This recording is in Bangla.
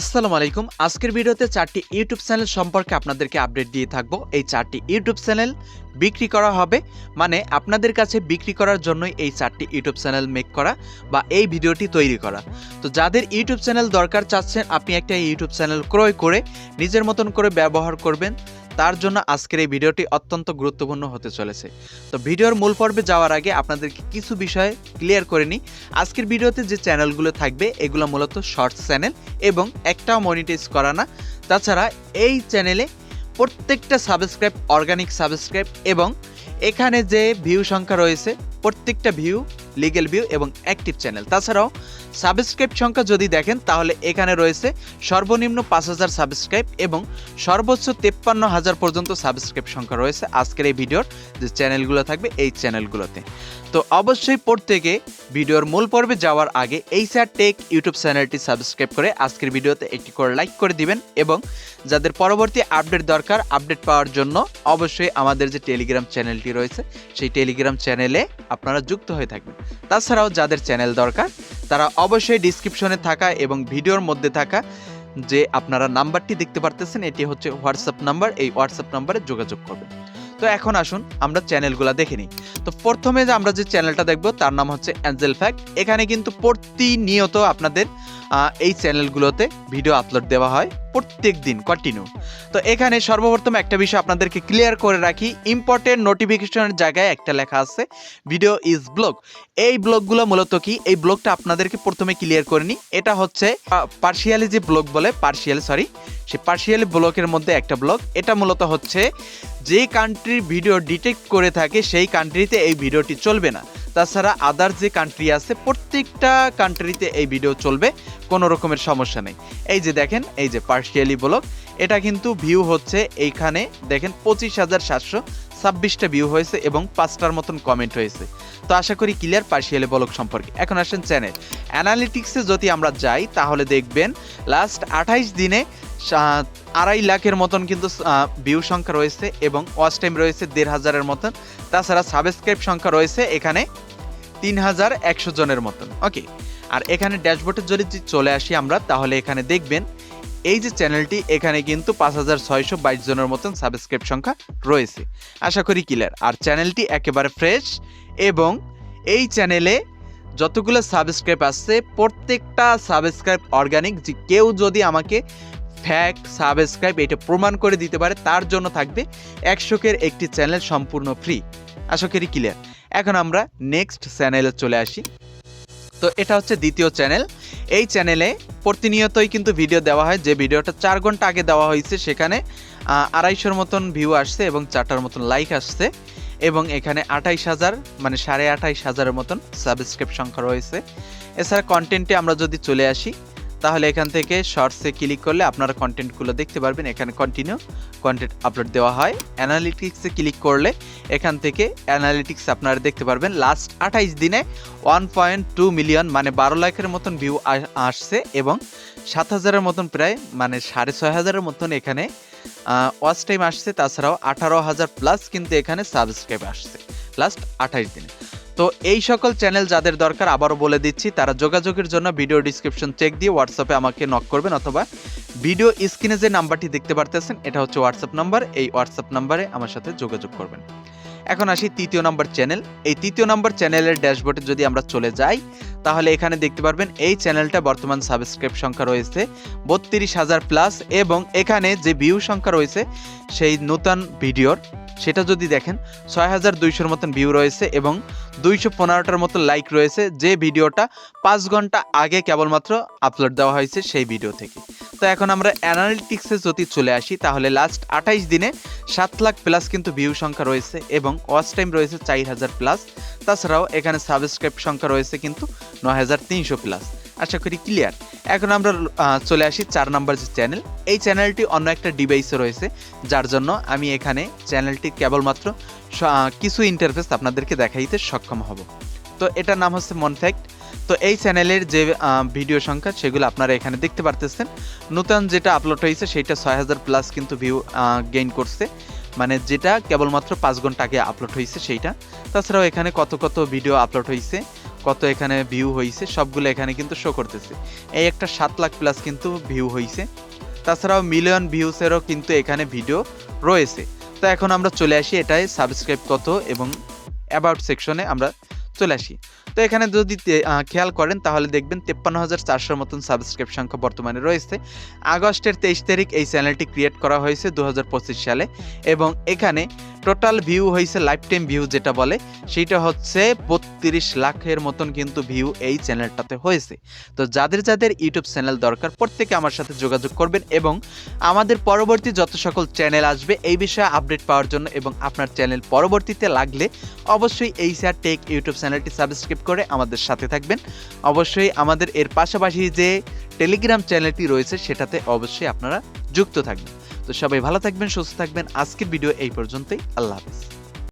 আসসালামু আলাইকুম। আজকের ভিডিওতে চারটি ইউটিউব চ্যানেল সম্পর্কে আপনাদেরকে আপডেট দিয়ে থাকব। এই চারটি ইউটিউব চ্যানেল বিক্রি করা হবে মানে আপনাদের কাছে বিক্রি করার জন্যই এই চারটি ইউটিউব চ্যানেল মেক করা বা এই ভিডিওটি তৈরি করা। তো যাদের ইউটিউব চ্যানেল দরকার চাচ্ছেন, আপনি একটা ইউটিউব চ্যানেল ক্রয় করে নিজের মতন করে ব্যবহার করবেন। তার জন্য আজকের এই ভিডিওটি অত্যন্ত গুরুত্বপূর্ণ হতে চলেছে। তো ভিডিওর মূল পর্বে যাওয়ার আগে আপনাদেরকে কিছু বিষয় ক্লিয়ার করে নিই। আজকের ভিডিওতে যে চ্যানেলগুলো থাকবে, এগুলো মূলত শর্টস চ্যানেল এবং একটাও মনিটাইজ করা না। তাছাড়া এই চ্যানেলে প্রত্যেকটা সাবস্ক্রাইব অর্গানিক সাবস্ক্রাইব এবং এখানে যে ভিউ সংখ্যা রয়েছে, প্রত্যেকটা ভিউ লিগেল ভিউ এবং অ্যাক্টিভ চ্যানেল তাছাড়াও সাবস্ক্রাইব সংখ্যা যদি দেখেন, তাহলে এখানে রয়েছে সর্বনিম্ন পাঁচ হাজার সাবস্ক্রাইব এবং সর্বোচ্চ তেপ্পান্ন হাজার পর্যন্ত সাবস্ক্রাইব সংখ্যা রয়েছে আজকের এই ভিডিওর যে চ্যানেলগুলো থাকবে এই চ্যানেলগুলোতে। তো অবশ্যই প্রত্যেকে ভিডিওর মূল পর্বে যাওয়ার আগে এই স্যার টেক ইউটিউব চ্যানেলটি সাবস্ক্রাইব করে আজকের ভিডিওতে একটি করে লাইক করে দিবেন এবং যাদের পরবর্তী আপডেট দরকার আপডেট পাওয়ার জন্য অবশ্যই আমাদের যে টেলিগ্রাম চ্যানেলটি রয়েছে, সেই টেলিগ্রাম চ্যানেলে আপনারা যুক্ত হয়ে থাকবেন। তাছাড়াও যাদের চ্যানেল দরকার, তারা অবশ্যই ডিসক্রিপশনে থাকা এবং ভিডিওর মধ্যে থাকা যে আপনারা নাম্বারটি দেখতে পারতেছেন, এটি হচ্ছে হোয়াটসঅ্যাপ নাম্বার এই হোয়াটসঅ্যাপ নাম্বারে যোগাযোগ করবে তো এখন আসুন, আমরা চ্যানেলগুলো দেখে নিই। তো প্রথমে যে আমরা যে চ্যানেলটা দেখব, তার নাম হচ্ছে অ্যাঞ্জেল ফ্যাক্ট এখানে কিন্তু প্রতিনিয়ত আপনাদের এই চ্যানেলগুলোতে ভিডিও আপলোড দেওয়া হয় প্রত্যেক দিন কন্টিনিউ তো এখানে সর্বপ্রথম একটা বিষয় আপনাদেরকে ক্লিয়ার করে রাখি ইম্পর্টেন্ট নোটিফিকেশনের জায়গায় একটা লেখা আছে ভিডিও ইজ ব্লগ এই ব্লগগুলো মূলত কি? এই ব্লগটা আপনাদেরকে প্রথমে ক্লিয়ার করে নিই। এটা হচ্ছে পার্শিয়ালি যে ব্লগ বলে পার্শিয়ালি সরি সে পার্শিয়ালি ব্লকের মধ্যে একটা ব্লগ এটা মূলত হচ্ছে, যে কান্ট্রির ভিডিও ডিটেক্ট করে থাকে, সেই কান্ট্রিতে এই ভিডিওটি চলবে না। তাছাড়া আদার যে কান্ট্রি আছে, প্রত্যেকটা কান্ট্রিতে এই ভিডিও চলবে, কোনো রকমের সমস্যা নেই। এই যে দেখেন, এই যে পার্শিয়ালি ব্লগ এটা কিন্তু ভিউ হচ্ছে এইখানে, দেখেন পঁচিশ হাজার সাতশো ছাব্বিশটা ভিউ হয়েছে এবং পাঁচটার মতন কমেন্ট হয়েছে। তো আশা করি ক্লিয়ার পার্শিয়ালি ব্লগ সম্পর্কে। এখন আসেন চ্যানেল অ্যানালিটিক্সে যদি আমরা যাই, তাহলে দেখবেন লাস্ট আঠাইশ দিনে আড়াই লাখের মতন কিন্তু ভিউ সংখ্যা রয়েছে এবং ওয়াচ টাইম রয়েছে দেড় হাজারের মতন। তাছাড়া সাবস্ক্রাইব সংখ্যা রয়েছে এখানে তিন হাজার একশো জনের মতন। ওকে আর এখানে ড্যাশবোর্ডে যদি চলে আসি আমরা, তাহলে এখানে দেখবেন এই যে চ্যানেলটি এখানে কিন্তু পাঁচ হাজার ছয়শো বাইশ জনের মতন সাবস্ক্রাইব সংখ্যা রয়েছে। আশা করি ক্লিয়ার আর চ্যানেলটি একেবারে ফ্রেশ এবং এই চ্যানেলে যতগুলো সাবস্ক্রাইব আসছে, প্রত্যেকটা সাবস্ক্রাইব অর্গানিক যে কেউ যদি আমাকে ফ্যাক সাবস্ক্রাইব এটা প্রমাণ করে দিতে পারে, তার জন্য থাকবে একশোকের একটি চ্যানেল সম্পূর্ণ ফ্রি আশা করি ক্লিয়ার এখন আমরা নেক্সট চ্যানেলে চলে আসি। তো এটা হচ্ছে দ্বিতীয় চ্যানেল এই চ্যানেলে প্রতিনিয়তই কিন্তু ভিডিও দেওয়া হয়। যে ভিডিওটা চার ঘণ্টা আগে দেওয়া হয়েছে, সেখানে আড়াইশোর মতন ভিউ আসছে এবং চারটার মতন লাইক আসছে। এবং এখানে আঠাইশ হাজার মানে সাড়ে আঠাইশ হাজারের মতন সাবস্ক্রাইব সংখ্যা রয়েছে। এছাড়া কন্টেন্টে আমরা যদি চলে আসি, তাহলে এখান থেকে শর্টসে ক্লিক করলে আপনারা কন্টেন্টগুলো দেখতে পারবেন। এখানে কন্টিনিউ কন্টেন্ট আপলোড দেওয়া হয়। অ্যানালিটিক্সে ক্লিক করলে এখান থেকে অ্যানালিটিক্স আপনারা দেখতে পারবেন। লাস্ট আঠাইশ দিনে ওয়ান পয়েন্ট টু মিলিয়ন মানে বারো লাখের মতন ভিউ আসছে এবং সাত হাজারের মতন প্রায় মানে সাড়ে ছয় হাজারের মতন এখানে ওয়াচ টাইম আসছে তাছাড়াও আঠারো হাজার প্লাস কিন্তু এখানে সাবস্ক্রাইব আসছে। লাস্ট আঠাশ দিনে। তো এই সকল চ্যানেল যাদের দরকার, আবারও বলে দিচ্ছি, তারা যোগাযোগের জন্য ভিডিও ডিসক্রিপশন চেক দিয়ে হোয়াটসঅ্যাপে আমাকে নক করবেন অথবা ভিডিও স্ক্রিনে যে নাম্বারটি দেখতে পারতেছেন, এটা হচ্ছে হোয়াটসঅ্যাপ নাম্বার এই হোয়াটসঅ্যাপ নাম্বারে আমার সাথে যোগাযোগ করবেন। এখন আসি তৃতীয় নাম্বার চ্যানেল এই তৃতীয় নাম্বার চ্যানেলের ড্যাশবোর্ডে যদি আমরা চলে যাই, তাহলে এখানে দেখতে পারবেন এই চ্যানেলটা বর্তমান সাবস্ক্রাইব সংখ্যা রয়েছে বত্রিশ হাজার প্লাস এবং এখানে যে ভিউ সংখ্যা রয়েছে, সেই নূতন ভিডিওর সেটা যদি দেখেন, ছয় হাজার দুইশোর মতন ভিউ রয়েছে এবং দুইশো পনেরোটার মতো লাইক রয়েছে। যে ভিডিওটা পাঁচ ঘণ্টা আগে কেবলমাত্র আপলোড দেওয়া হয়েছে সেই ভিডিও থেকে। তো এখন আমরা অ্যানালিটিক্সে যদি চলে আসি, তাহলে লাস্ট আঠাইশ দিনে সাত লাখ প্লাস কিন্তু ভিউ সংখ্যা রয়েছে এবং ওয়াচ টাইম রয়েছে চার হাজার প্লাস তাছাড়াও এখানে সাবস্ক্রাইব সংখ্যা রয়েছে কিন্তু নয় হাজার তিনশো প্লাস আশা করি ক্লিয়ার এখন আমরা চলে আসি চার নম্বর যে চ্যানেল এই চ্যানেলটি অন্য একটা ডিভাইসে রয়েছে, যার জন্য আমি এখানে চ্যানেলটি কেবলমাত্র কিছু ইন্টারফেস আপনাদেরকে দেখাইতে সক্ষম হব। তো এটার নাম হচ্ছে মনফ্যাক্ট তো এই চ্যানেলের যে ভিডিও সংখ্যা, সেগুলো আপনারা এখানে দেখতে পারতেছেন। নতুন যেটা আপলোড হয়েছে সেটা ছয় হাজার প্লাস কিন্তু ভিউ গেইন করছে। মানে যেটা কেবলমাত্র পাঁচ ঘণ্টা আগে আপলোড হয়েছে সেইটা। তাছাড়াও এখানে কত কত ভিডিও আপলোড হয়েছে কত এখানে ভিউ হয়েছে সবগুলো এখানে কিন্তু শো করতেছে। এই একটা সাত লাখ প্লাস কিন্তু ভিউ হয়েছে তাছাড়াও মিলিয়ন ভিউসেরও কিন্তু এখানে ভিডিও রয়েছে। তো এখন আমরা চলে আসি এটাই সাবস্ক্রাইব কত এবং অ্যাবাউট সেকশনে আমরা চলে আসি। তো এখানে যদি খেয়াল করেন তাহলে দেখবেন তেপ্পান্ন হাজার চারশোর মতন সাবস্ক্রাইব সংখ্যা বর্তমানে রয়েছে। আগস্টের তেইশ তারিখ এই চ্যানেলটি ক্রিয়েট করা হয়েছে দু হাজার পঁচিশ সালে এবং এখানে টোটাল ভিউ হয়েছে লাইফ টাইম ভিউ যেটা বলে, সেটা হচ্ছে বত্রিশ লাখের মতন কিন্তু ভিউ এই চ্যানেলটাতে হয়েছে। তো যাদের যাদের ইউটিউব চ্যানেল দরকার, প্রত্যেকে আমার সাথে যোগাযোগ করবেন এবং আমাদের পরবর্তী যত সকল চ্যানেল আসবে, এই বিষয়ে আপডেট পাওয়ার জন্য এবং আপনার চ্যানেল পরবর্তীতে লাগলে অবশ্যই এই স্যার টেক ইউটিউব চ্যানেলটি সাবস্ক্রাইব করে আমাদের সাথে থাকবেন। অবশ্যই আমাদের এর পাশাপাশি যে টেলিগ্রাম চ্যানেলটি রয়েছে, সেটাতে অবশ্যই আপনারা যুক্ত থাকবেন। তো সবাই ভালো থাকবেন সুস্থ থাকবেন। আজকের ভিডিও এই পর্যন্তই। আল্লাহ হাফিজ।